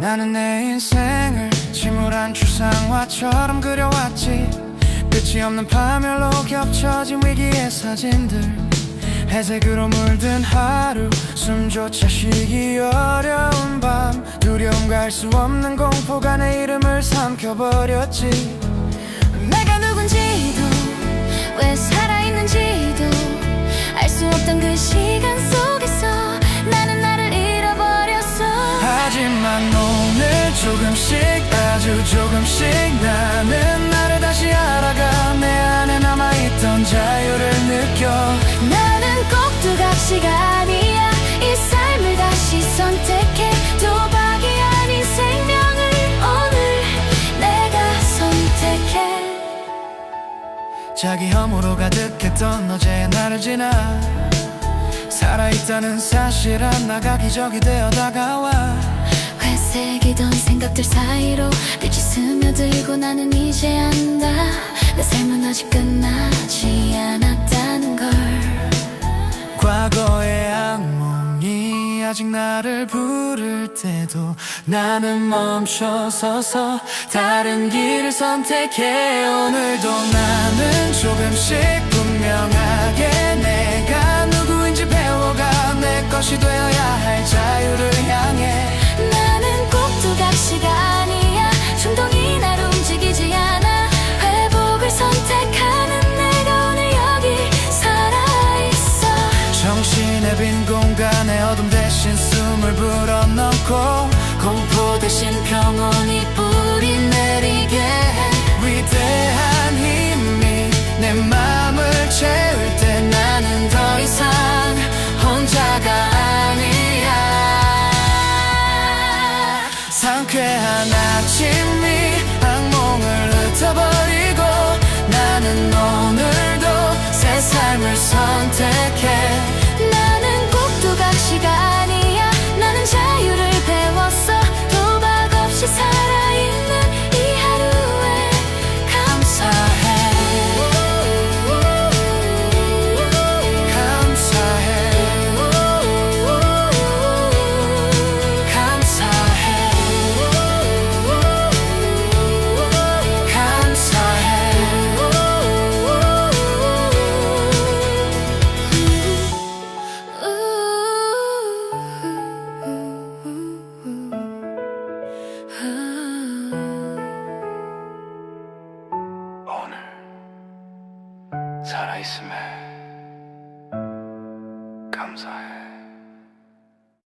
나는 내 인생을 침울한 추상화처럼 그려왔지. 끝이 없는 파멸로 겹쳐진 위기의 사진들. 회색으로 물든 하루 숨조차 쉬기 어려운 밤. 두려움과 알수 없는 공포가 내 이름을 삼켜버렸지 아주 조금씩 나는 나를 다시 알아가 내 안에 남아있던 자유를 느껴. 나는 꼭 두각시가 아니야. 이 삶을 다시 선택해. 도박이 아닌 생명을 오늘 내가 선택해. 자기 혐오로 가득했던 어제의 나를 지나. 살아있다는 사실 하나가 기적이 되어 다가와 회색이던 생각들 사이로 빛이 스며들고 나는 이제 안다. 내 삶은 아직 끝나지 않았다는 걸. 과거의 악몽이 아직 나를 부를 때도 나는 멈춰서서 다른 길을 선택해. 오늘도 나는 조금씩 분명하게 내 공포 대신 평온이 뿌리 내리게 해. 위대한 힘이 내 맘을 채울 때 나는 더 이상 혼자가 아니야. 상쾌한 아침이 악몽을 흩어버리 살아있음에 감사해